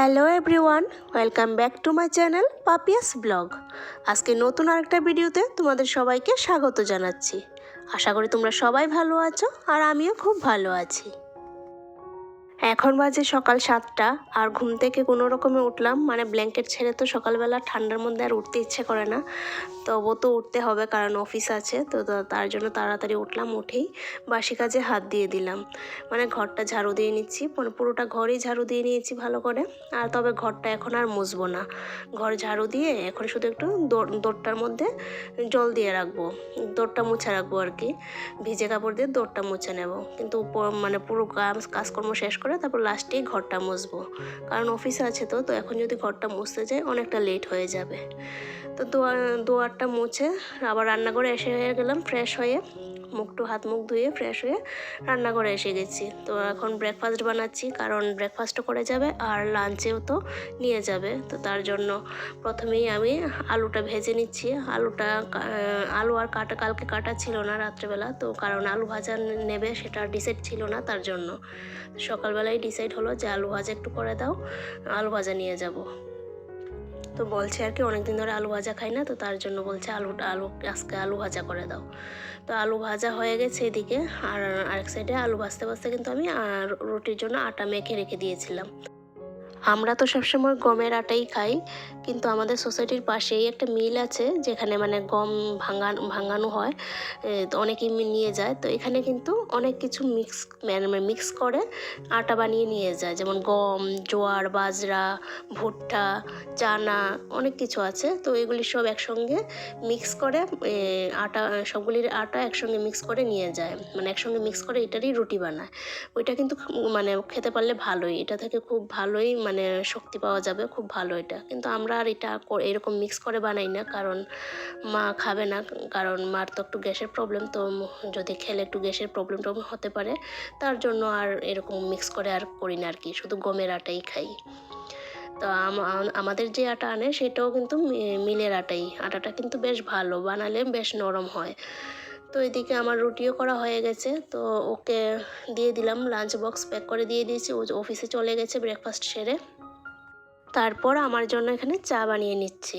Hello everyone, welcome back to my channel Papiya's blog. আজকে নতুন আরেকটা ভিডিওতে তোমাদের সবাইকে স্বাগত জানাচ্ছি। আশা করি তোমরা সবাই ভালো আছো আর আমিও খুব ভালো আছি। এখন বাজে সকাল সাতটা, আর ঘুম থেকে কোনো রকমে উঠলাম মানে ব্ল্যাঙ্কেট ছেড়ে তো সকালবেলা ঠান্ডার মধ্যে আর উঠতে ইচ্ছে করে না। তবু তো উঠতে হবে কারণ অফিস আছে, তো তার জন্য তাড়াতাড়ি উঠলাম, উঠেই বাসি কাজে হাত দিয়ে দিলাম। মানে ঘরটা ঝাড়ু দিয়ে নিচ্ছি মানে পুরোটা ঘরই ঝাড়ু দিয়ে নিয়েছি ভালো করে, আর তবে ঘরটা এখন আর মুছবো না। ঘর ঝাড়ু দিয়ে এখন শুধু একটু দোর- দোরটার মধ্যে জল দিয়ে রাখব, দোরটা মুছে রাখব আর কি। ভিজে কাপড় দিয়ে দোরটা মুছে নেব, কিন্তু মানে পুরো কাজ, কাজকর্ম শেষ করে তারপর লাস্টে ঘরটা মুছবো। কারণ অফিসে আছে তো তো এখন যদি ঘরটা মুছতে যাই অনেকটা লেট হয়ে যাবে। তো দোয়ার দোয়ারটা মুছে আবার রান্নাঘরে এসে হয়ে গেলাম ফ্রেশ হয়ে। মুখটু হাত মুখ ধুয়ে ফ্রেশ হয়ে রান্নাঘরে এসে গেছি। তো এখন ব্রেকফাস্ট বানাচ্ছি, কারণ ব্রেকফাস্টও করে যাবে আর লাঞ্চেও তো নিয়ে যাবে। তো তার জন্য প্রথমেই আমি আলুটা ভেজে নিচ্ছি। আলুটা আলু আর কাটা, কালকে কাটা ছিল না রাত্রেবেলা, তো কারণ আলু ভাজা নেবে সেটা ডিসাইড ছিল না তার জন্য। সকালবেলায় ডিসাইড হলো যে আলু ভাজা একটু করে দাও, আলু ভাজা নিয়ে যাব। তো বলছে আর কি, অনেকদিন ধরে আলু ভাজা খাই না, তো তার জন্য বলছে আলুটা আলু, আজকে আলু ভাজা করে দাও। তো আলু ভাজা হয়ে গেছে এদিকে, আর আরেক সাইডে আলু ভাজতে ভাজতে কিন্তু আমি রুটির জন্য আটা মেখে রেখে দিয়েছিলাম। আমরা তো সবসময় গমের আটাই খাই, কিন্তু আমাদের সোসাইটির পাশেই একটা মিল আছে, যেখানে মানে গম ভাঙানো ভাঙানো হয় তো অনেকেই নিয়ে যায়, তো এখানে কিন্তু অনেক কিছু মিক্স মানে মিক্স করে আটা বানিয়ে নিয়ে যায়, যেমন গম, জোয়ার, বাজরা, ভুট্টা, চানা, অনেক কিছু আছে, তো এগুলি সব একসঙ্গে মিক্স করে আটা, সবগুলির আটা একসঙ্গে মিক্স করে নিয়ে যায় মানে একসঙ্গে মিক্স করে এটারই রুটি বানায়, ওইটা কিন্তু মানে খেতে পারলে ভালোই, এটা থেকে খুব ভালোই মানে শক্তি পাওয়া যাবে, খুব ভালো এটা। কিন্তু আমরা আর এটা এরকম মিক্স করে বানাই না, কারণ মা খাবে না, কারণ মার তো একটু গ্যাসের প্রবলেম তো যদি খেলে একটু গ্যাসের প্রবলেম টবলেম হতে পারে, তার জন্য আর এরকম মিক্স করে আর করি না আর কি শুধু গমের আটাই খাই। তো আম- আম- আমাদের যে আটা আনে, সেটাও কিন্তু মিলের আটাই। আটাটা কিন্তু বেশ ভালো, বানালে বেশ নরম হয়। তো এদিকে আমার রুটিও করা হয়ে গেছে। তো ওকে দিয়ে দিলাম লাঞ্চ বক্স প্যাক করে দিয়ে দিয়েছি। ও অফিসে চলে গেছে ব্রেকফাস্ট সেরে। তারপর আমার জন্য এখানে চা বানিয়ে নিচ্ছি।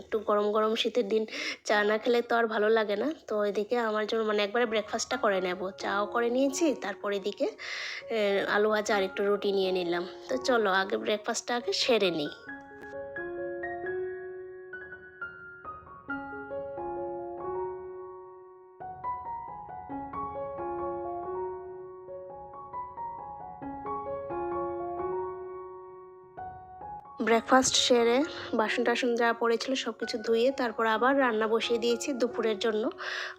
একটু গরম গরম শীতের দিন চা না খেলে তো আর ভালো লাগে না। তো এদিকে আমার জন্য মানে একবারে ব্রেকফাস্টটা করে নেব। চাও করে নিয়েছি, তারপর এদিকে আলু ভাজা আর একটু রুটি নিয়ে নিলাম। তো চলো, আগে ব্রেকফাস্টটা আগে সেরে নিই। ব্রেকফাস্ট সেরে বাসন টাসন যা পড়েছিল সব কিছু ধুয়ে তারপর আবার রান্না বসিয়ে দিয়েছি দুপুরের জন্য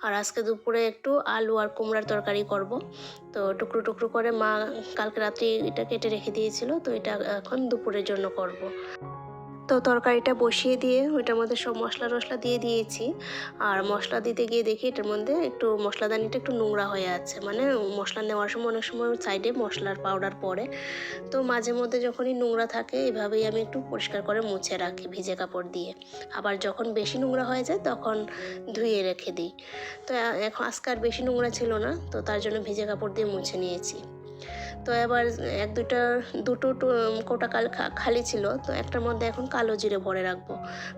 আর আজকে দুপুরে একটু আলু আর কুমড়ার তরকারি করব তো টুকরো টুকরো করে মা কালকে রাত্রি এটা কেটে রেখে দিয়েছিল, তো এটা এখন দুপুরের জন্য করব। তো তরকারিটা বসিয়ে দিয়ে ওইটার মধ্যে সব মশলা টশলা দিয়ে দিয়েছি। আর মশলা দিতে গিয়ে দেখি এটার মধ্যে একটু মশলাদানিটা একটু নোংরা হয়ে আছে। মানে মশলা নেওয়ার সময় অনেক সময় সাইডে মশলার পাউডার পড়ে। তো মাঝে মধ্যে যখনই নোংরা থাকে এভাবেই আমি একটু পরিষ্কার করে মুছে রাখি ভিজে কাপড় দিয়ে। আবার যখন বেশি নোংরা হয়ে যায় তখন ধুয়ে রেখে দিই। তো এখন আজকে আর বেশি নোংরা ছিল না। তো তার জন্য ভিজে কাপড় দিয়ে মুছে নিয়েছি। তো এবার এক দুটা দুটো কোটা কাল খালি ছিল। তো একটার মধ্যে এখন কালো জিরে ভরে রাখব।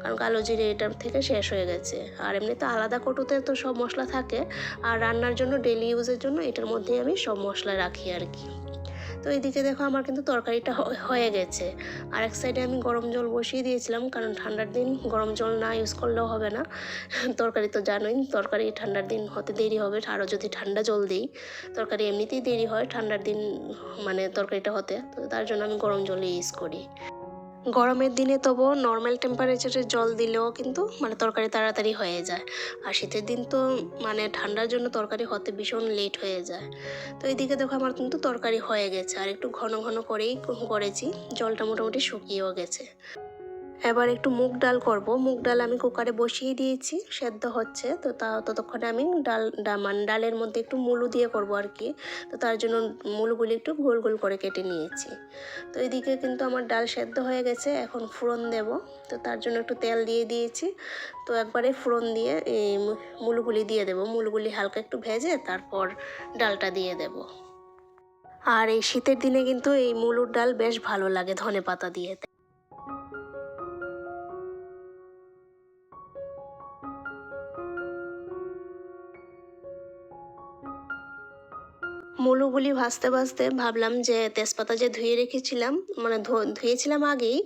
কারণ কালো জিরে এটার থেকে শেষ হয়ে গেছে। আর এমনিতে আলাদা কটুতে তো সব মশলা থাকে। আর রান্নার জন্য ডেলি ইউজের জন্য এটার মধ্যেই আমি সব মশলা রাখি আর কি। তো এদিকে দেখো আমার কিন্তু তরকারিটা হয়ে গেছে। আর এক সাইডে আমি গরম জল বসিয়ে দিয়েছিলাম, কারণ ঠান্ডার দিন গরম জল না ইউজ করলেও হবে না। তরকারি তো জানোই, তরকারি ঠান্ডার দিন হতে দেরি হবে। আরও যদি ঠান্ডা জল দিই, তরকারি এমনিতেই দেরি হয় ঠান্ডার দিন মানে তরকারিটা হতে। তো তার জন্য আমি গরম জলই ইউজ করি। গরমের দিনে তবুও নর্মাল টেম্পারেচারে জল দিলেও কিন্তু মানে তরকারি তাড়াতাড়ি হয়ে যায়। আর শীতের দিন তো মানে ঠান্ডার জন্য তরকারি হতে ভীষণ লেট হয়ে যায়। তো এইদিকে দেখো আমার কিন্তু তরকারি হয়ে গেছে। আর একটু ঘন ঘন করেই করেছি। জলটা মোটামুটি শুকিয়েও গেছে। এবার একটু মুগ ডাল করব। মুগ ডাল আমি কুকারে বসিয়ে দিয়েছি, সেদ্ধ হচ্ছে। তো তা, ততক্ষণে আমি ডাল, ডা- মানে ডালের মধ্যে একটু মুলু দিয়ে করব আর কি। তো তার জন্য মুলুগুলি একটু গোল গোল করে কেটে নিয়েছি। তো এদিকে কিন্তু আমার ডাল সেদ্ধ হয়ে গেছে, এখন ফোড়ন দেব। তো তার জন্য একটু তেল দিয়ে দিয়েছি। তো একবারে ফোড়ন দিয়ে এই মুলুগুলি দিয়ে দেবো। মুলুগুলি হালকা একটু ভেজে তারপর ডালটা দিয়ে দেব। আর এই শীতের দিনে কিন্তু এই মুলুর ডাল বেশ ভালো লাগে ধনে পাতা দিয়ে। মুলোগুলি ভাজতে ভাজতে ভাবলাম যে তেজপাতা যে ধুয়ে রেখেছিলাম মানে ধুয়েছিলাম আগেই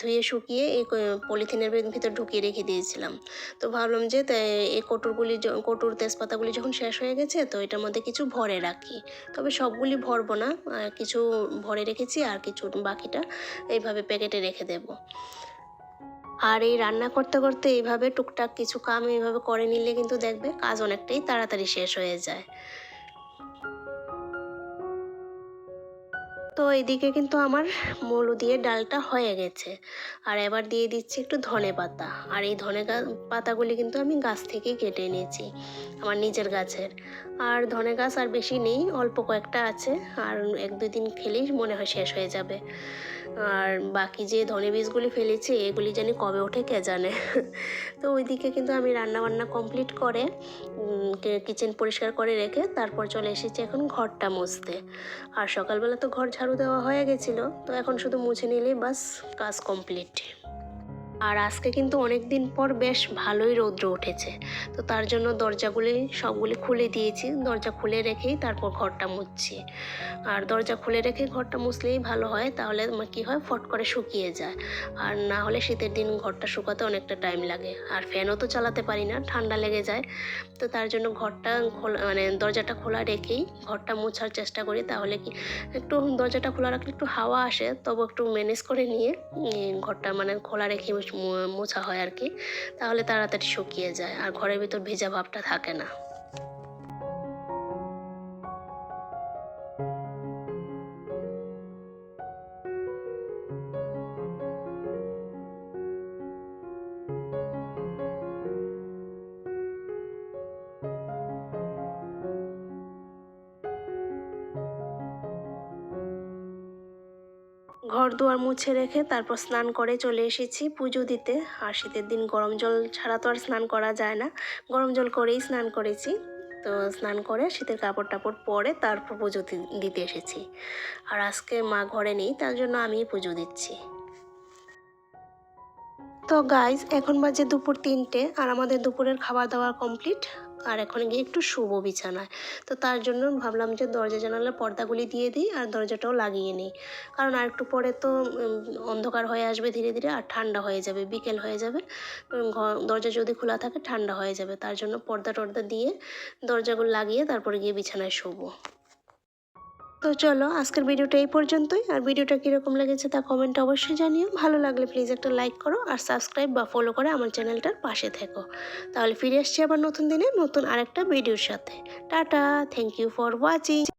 ধুয়ে শুকিয়ে এই পলিথিনের ভিতর ঢুকিয়ে রেখে দিয়েছিলাম। তো ভাবলাম যে এই কটুরগুলি কটুর তেজপাতাগুলি যখন শেষ হয়ে গেছে, তো এটার মধ্যে কিছু ভরে রাখি। তবে সবগুলি ভরবো না কিছু ভরে রেখেছি আর কিছু বাকিটা এইভাবে প্যাকেটে রেখে দেব। আর এই রান্না করতে করতে এইভাবে টুকটাক কিছু কাম এইভাবে করে নিলে কিন্তু দেখবে কাজ অনেকটাই তাড়াতাড়ি শেষ হয়ে যায়। তো এদিকে কিন্তু আমার মলু দিয়ে ডালটা হয়ে গেছে। আর এবার দিয়ে দিচ্ছি একটু ধনে পাতা। আর এই ধনে পাতাগুলি কিন্তু আমি গাছ থেকে কেটে নিয়েছি আমার নিজের গাছের। আর ধনে গাছ আর বেশি নেই, অল্প কয়েকটা আছে। আর এক দুই দিন খেলেই মনে হয় শেষ হয়ে যাবে। আর বাকি যে ধনে বীজগুলি ফেলেছি, এগুলি জানি কবে ওঠে কে জানে। তো ওইদিকে কিন্তু আমি রান্না বান্না কমপ্লিট করে কিচেন পরিষ্কার করে রেখে তারপর চলে এসেছি এখন ঘরটা মুছতে। আর সকালবেলা তো ঘর ঝাড়ু দেওয়া হয়ে গেছিল, তো এখন শুধু মুছে নিলেই বাস কাজ কমপ্লিট আর আজকে কিন্তু অনেক দিন পর বেশ ভালোই রৌদ্র উঠেছে। তো তার জন্য দরজাগুলি সবগুলি খুলে দিয়েছি। দরজা খুলে রেখেই তারপর ঘরটা মুছছি। আর দরজা খুলে রেখে ঘরটা মুছলেই ভালো হয়, তাহলে কি হয়? ফট করে শুকিয়ে যায়। আর না হলে শীতের দিন ঘরটা শুকাতে অনেকটা টাইম লাগে। আর ফ্যানও তো চালাতে পারি না, ঠান্ডা লেগে যায়। তো তার জন্য ঘরটা খোলা মানে দরজাটা খোলা রেখেই ঘরটা মোছার চেষ্টা করি, তাহলে কি একটু দরজাটা খোলা রাখলে একটু হাওয়া আসে, তবু একটু ম্যানেজ করে নিয়ে ঘরটা মানে খোলা রেখে মোছা হয় আর কি, তাহলে তাড়াতাড়ি শুকিয়ে যায়, আর ঘরের ভিতর ভেজা ভাবটা থাকে না। ঘর দুয়ার মুছে রেখে তারপর স্নান করে চলে এসেছি পুজো দিতে। আর শীতের দিন গরম জল ছাড়া তো আর স্নান করা যায় না। গরম জল করেই স্নান করেছি। তো স্নান করে শীতের কাপড় টাপড় পরে তারপর পুজো দিতে এসেছি। আর আজকে মা ঘরে নেই, তার জন্য আমিই পুজো দিচ্ছি। তো গাইজ এখন বাজে দুপুর তিনটে আর আমাদের দুপুরের খাবার দাওয়া কমপ্লিট আর এখন গিয়ে একটু শুভ বিছানায়। তো তার জন্য ভাবলাম যে দরজা জানালার পর্দাগুলি দিয়ে দিই আর দরজাটাও লাগিয়ে নিই। কারণ আর একটু পরে তো অন্ধকার হয়ে আসবে ধীরে ধীরে আর ঠান্ডা হয়ে যাবে, বিকেল হয়ে যাবে। দরজা যদি খোলা থাকে ঠান্ডা হয়ে যাবে। তার জন্য পর্দা টর্দা দিয়ে দরজাগুলো লাগিয়ে তারপরে গিয়ে বিছানায় শোবো। তো চলো, আজকের ভিডিওটা এই পর্যন্তই। আর ভিডিওটা কীরকম লেগেছে তা কমেন্ট অবশ্যই জানিও। ভালো লাগলে প্লিজ একটা লাইক করো আর সাবস্ক্রাইব বা ফলো করে আমার চ্যানেলটার পাশে থেকো। তাহলে ফিরে আসছি আবার নতুন দিনে নতুন আরেকটা ভিডিওর সাথে। Tata thank you for watching